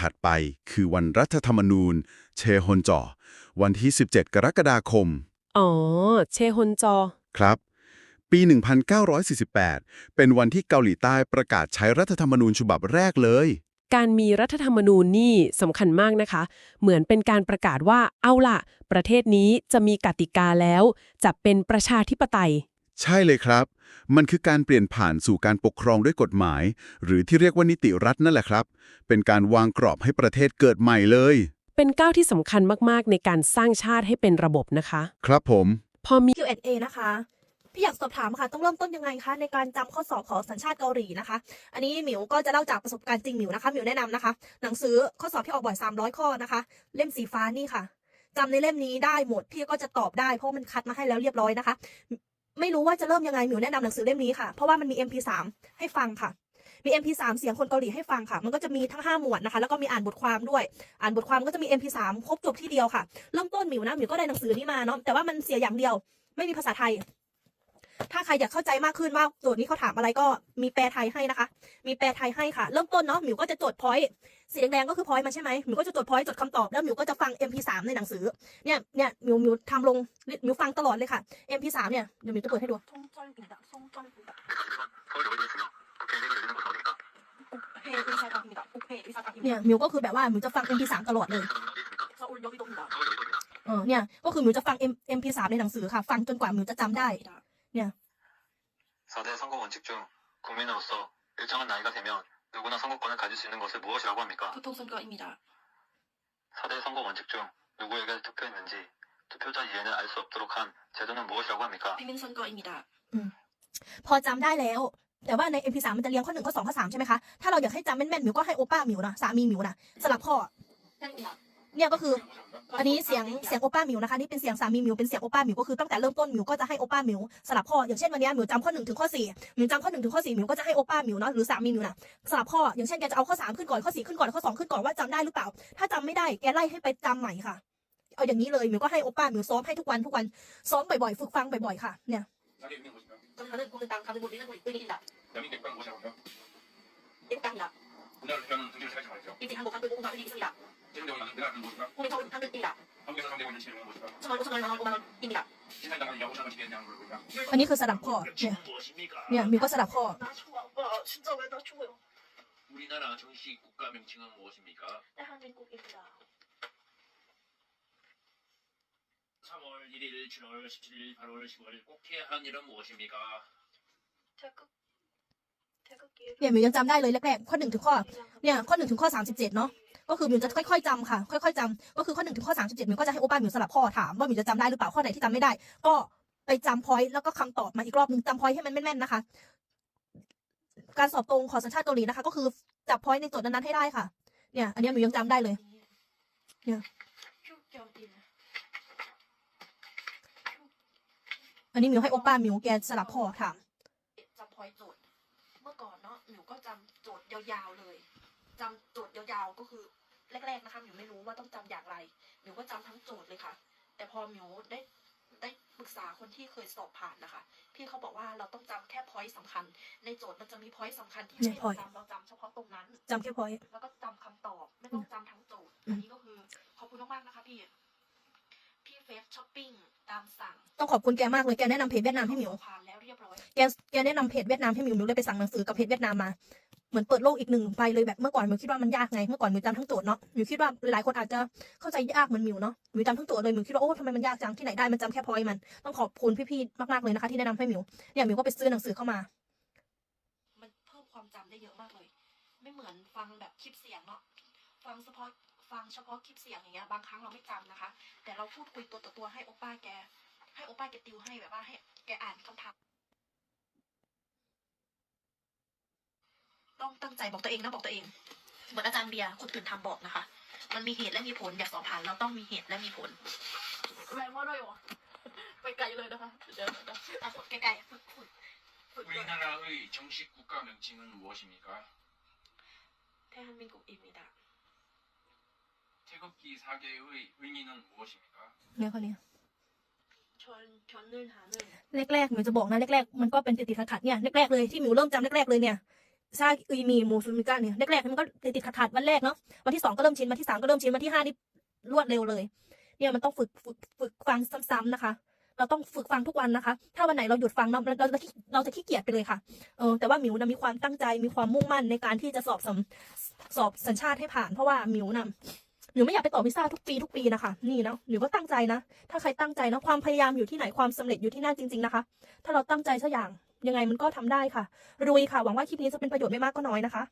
ถัดไปคือวันรัฐธรรมนูญ เชฮอนจอ วันที่ 17 กรกฎาคม อ๋อ เชฮนจอ ครับ ปี 1948 เป็นวันที่เกาหลีใต้ประกาศใช้รัฐธรรมนูญฉบับแรกเลย การมีรัฐธรรมนูญนี่สำคัญมากนะคะ เหมือนเป็นการประกาศว่าเอาล่ะ ประเทศนี้จะมีกติกาแล้ว จะเป็นประชาธิปไตย ใช่เลยครับ มันคือการเปลี่ยนผ่านสู่การปกครองด้วยกฎหมาย หรือที่เรียกว่านิติรัฐนั่นแหละครับ เป็นการวางกรอบให้ประเทศเกิดใหม่เลย เป็นก้าวที่สำคัญมาก ๆ ในการสร้างชาติให้เป็นระบบนะคะ ครับผม พอมี Q&A นะคะ พี่อยากสอบถามค่ะ ต้องเริ่มต้นยังไงคะ ในการจำข้อสอบของสัญชาติเกาหลีนะคะ อันนี้หมิวก็จะเล่าจากประสบการณ์จริงหมิวนะคะหมิวแนะนำนะคะ หนังสือข้อสอบที่ออกบ่อย 300 ข้อนะคะ เล่มสีฟ้านี่ค่ะจำในเล่มนี้ได้หมดพี่ก็จะตอบได้เพราะมันคัดมาให้แล้วเรียบร้อยนะคะ ไม่รู้ว่าจะเริ่มยังไงหมิวแนะนำหนังสือเล่มนี้ค่ะ เพราะว่ามันมี MP3 ให้ฟังค่ะ มี MP3 เสียงคนเกาหลีให้ฟังค่ะ มันก็จะมีทั้ง 5 หมวดนะคะ แล้วก็มีอ่านบทความด้วย อ่านบทความก็จะมี MP3 ครบจบที่เดียวค่ะ เริ่มต้นหมิวนะหมิวก็ได้หนังสือนี้มาเนาะ แต่ว่ามันเสียอย่างเดียว ไม่มีภาษาไทย ถ้าใครอยากเข้าใจมากขึ้นว่าโจทย์นี้เขาถามอะไรก็มีแปลไทยให้นะคะ มีแปลไทยให้ค่ะ เริ่มต้นเนาะหมิวก็จะจดพอยต์สีแดงๆก็คือพอยต์มันใช่ไหมหมิวก็จะจดพอยต์จดคำตอบแล้วหมิวก็จะฟัง MP3 ในหนังสือเนี่ยเนี่ยหมิวหมิวทำลงหมิวฟังตลอดเลยค่ะ MP3 เนี่ยเดี๋ยวหมิวจะเปิดให้ดูเนี่ยมิวก็คือแบบว่ามิวจะฟัง MP3 ตลอดเลยเออเนี่ยก็คือมิวจะฟัง MP3 ในหนังสือค่ะ ฟังจนกว่ามิวจะจำได้ 4대 선거 원칙 중 국민으로서 일정한 나이가 되면 누구나 선거권을 가질 수 있는 것을 무엇이라고 합니까? 교통선거입니다. 4대 선거 원칙 중 누구에게 투표했는지 투표자 이해는 알 수 없도록 한 제도는 무엇이라고 합니까? 비밀선거입니다. พอจำได้แล้ว แต่ว่าใน MP3 มันจะเรียงข้อหนึ่งข้อสองข้อสามใช่ไหมคะ ถ้าเราอยากให้จำแม่นๆหมิวก็ให้โอป้าหมิวนะสามีหมิวนะสลับข้อ เนี่ยก็คือ อันนี้เสียงเสียงโอป้าหมิวนะคะนี่เป็นเสียงสามีหมิวเป็นเสียงโอป้าหมิวก็คือตั้งแต่เริ่มต้นหมิวก็จะให้โอป้าหมิวสลับข้ออย่างเช่นวันเนี้ยหมิวจำข้อหนึ่งถึงข้อสี่หมิวจำข้อหนึ่งถึงข้อสี่หมิวก็จะให้โอป้าหมิวเนาะหรือสามีหมิวนะสลับข้ออย่างเช่นแกจะเอาข้อสามขึ้นก่อนข้อสี่ขึ้นก่อนข้อสองขึ้นก่อนว่าจำได้หรือเปล่า ถ้าจำไม่ได้แกไล่ให้ไปจำใหม่ค่ะ เอาอย่างนี้เลยหมิวก็ให้โอป้าหมิวซ้อมให้ทุกวันทุกวันซ้อมบ่อยๆฝึกฟังบ่อยๆค่ะเนี่ย 자리에 있는 것인가요? 저는 공당 가는 곳 있는 곳 의리입니다. 대한민국 대표는 무엇이라고요? 일당입니다. 우리나라 대표는 등기를 사지 말죠. 일찍 한국 한글 공당 의리 있습니다. 최종적으로 나는 내가 하는 무엇인가? 오늘 서울 한글입니다. 한국에서 상대하고 있는 치료는 무엇인가? 5천원 5천원 나온 5만 원입니다. 신사임당은 이하 5천 원씩 되느냐는 물어보니까 อันนี้คือสลับข้อเนี่ยเนี่ยหมิวก็สลับข้อ 나 추워 아빠 진짜 왜 나 추워요? 우리나라 정식 국가 명칭은 무엇입니까? 대한민국입니다. 3월 1일, 7월 17일, 8월 10월 꼭 해야 하는 일은 무엇입니까? 태극 태극기 เนี่ยหมิวยังจำได้เลยแรกๆข้อหนึ่งถึงข้อ เนี่ยข้อหนึ่งถึงข้อสามสิบเจ็ดเนาะ ก็คือมิวจะค่อยๆจำค่ะ ค่อยๆจำก็คือข้อหนึ่งถึงข้อสามสิบเจ็ดมิวก็จะให้โอป้ามิวสลับพ่อถามว่ามิวจะจำได้หรือเปล่าข้อไหนที่จำไม่ได้ ก็ไปจำพอยต์แล้วก็คำตอบมาอีกรอบหนึ่งจำพอยต์ให้มันแม่นๆนะคะ การสอบตรงขอสัญชาติเกาหลีนะคะ ก็คือจับพอยต์ในโจทย์นั้นๆให้ได้ค่ะ เนี่ย อันนี้มิวยังจำได้เลย เนี่ยอันนี้มิวให้โอป้ามิวแกสลับพ่อถามจำพอยต์โจทย์ เมื่อก่อนเนาะมิวก็จำโจทย์ยาวๆเลย จำโจทย์ยาวๆก็คือแรกๆนะคะหมิวไม่รู้ว่าต้องจำอย่างไรหมิวก็จำทั้งโจทย์เลยค่ะ แต่พอหมิวได้ได้ปรึกษาคนที่เคยสอบผ่านนะคะ พี่เขาบอกว่าเราต้องจำแค่พอยต์สำคัญ ในโจทย์มันจะมีพอยต์สำคัญที่ให้เนี่ย point เราจำเราจำเฉพาะตรงนั้นจำแค่พอยต์แล้วก็จำคำตอบไม่ต้องจำทั้งโจทย์อืมอันนี้ก็คือขอบคุณมากๆนะคะพี่ พี่เฟสช้อปปิ้งตามสั่ง ต้องขอบคุณแกมากเลยแกแนะนำเพจเวียดนามให้หมิวผ่านแล้วเรียบร้อยแกแกแนะนำเพจเวียดนามให้หมิวหมิวเลยไปสั่งหนังสือกับเพจเวียดนามมาเห มือนเปิดโลกอีกหนึ่งใบเลยแบบเมื่อก่อนหมิวคิดว่ามันยากไงเมื่อก่อนหมิวจำทั้งโจทย์เนาะหมิวคิดว่าหลายคนอาจจะเข้าใจยากเหมือนมิวเนาะหมิวจำทั้งโจทย์เลยหมิวคิดว่าโอ้ทำไมมันยากจังที่ไหนได้มันจำแค่พอยมันต้องขอบคุณพี่ๆมากๆเลยนะคะที่แนะนำให้มิวเนี่ยมิวก็ไปซื้อหนังสือเข้ามา มันเพิ่มความจำได้เยอะมากเลย ไม่เหมือนฟังแบบคลิปเสียงเนาะฟังเฉพาะฟังเฉพาะคลิปเสียงอย่างเงี้ยบางครั้งเราไม่จำนะคะ แต่เราพูดคุยตัวต่อตัวให้โอป้าแก ให้โอป้าแกติวให้แบบว่าให้แกอ่านคำถาม ต้องตั้งใจบอกตัวเองนะบอกตัวเอง เหมือนอาจารย์เบียร์คนอื่นทำบอกนะคะ มันมีเหตุและมีผล อยากสอบผ่านเราต้องมีเหตุและมีผลแรงมากเลยว่ะไปไกลเลยนะคะเดี๋ยวเดี๋ยวอ่ะใกล้ๆฝึกฝึกฝึกด้วย 우리나라의 정식 국가 명칭은 무엇입니까? 대한민국입니다. 태극기 4개의 의미는 무엇입니까? เนี่ยเขาเนี่ย 전 견을 하는 แรกๆหมิวจะบอกนะแรกๆมันก็เป็นติดๆขัดๆเนี่ยแรกๆเลยที่หมิวเริ่มจำแรกๆเลยเนี่ย ชาอุยมีมูซูมิกะเนี่ยแรกๆมันก็ติดติดขัดขัดๆวันแรกเนาะวันที่สองก็เริ่มชินวันที่สามก็เริ่มชินวันที่ห้านี่รวดเร็วเลย เนี่ยมันต้องฝึกฝึกฝึกฟังซ้ำๆนะคะ เราต้องฝึกฟังทุกวันนะคะ ถ้าวันไหนเราหยุดฟังเราเราจะเราจะขี้เกียจไปเลยค่ะเออแต่ว่าหมิวนะมีความตั้งใจมีความมุ่งมั่นในการที่จะสอบสำสอบสัญชาติให้ผ่านเพราะว่าหมิวนะหมิวไม่อยากไปต่อวีซ่าทุกปีทุกปีนะคะนี่นะหมิวก็ตั้งใจนะ ถ้าใครตั้งใจนะความพยายามอยู่ที่ไหนความสำเร็จอยู่ที่นั่นจริง ๆนะคะ ถ้าเราตั้งใจสักอย่างยังไงมันก็ทำได้ค่ะรุยค่ะหวังว่าคลิปนี้จะเป็นประโยชน์ไม่มากก็น้อยนะคะ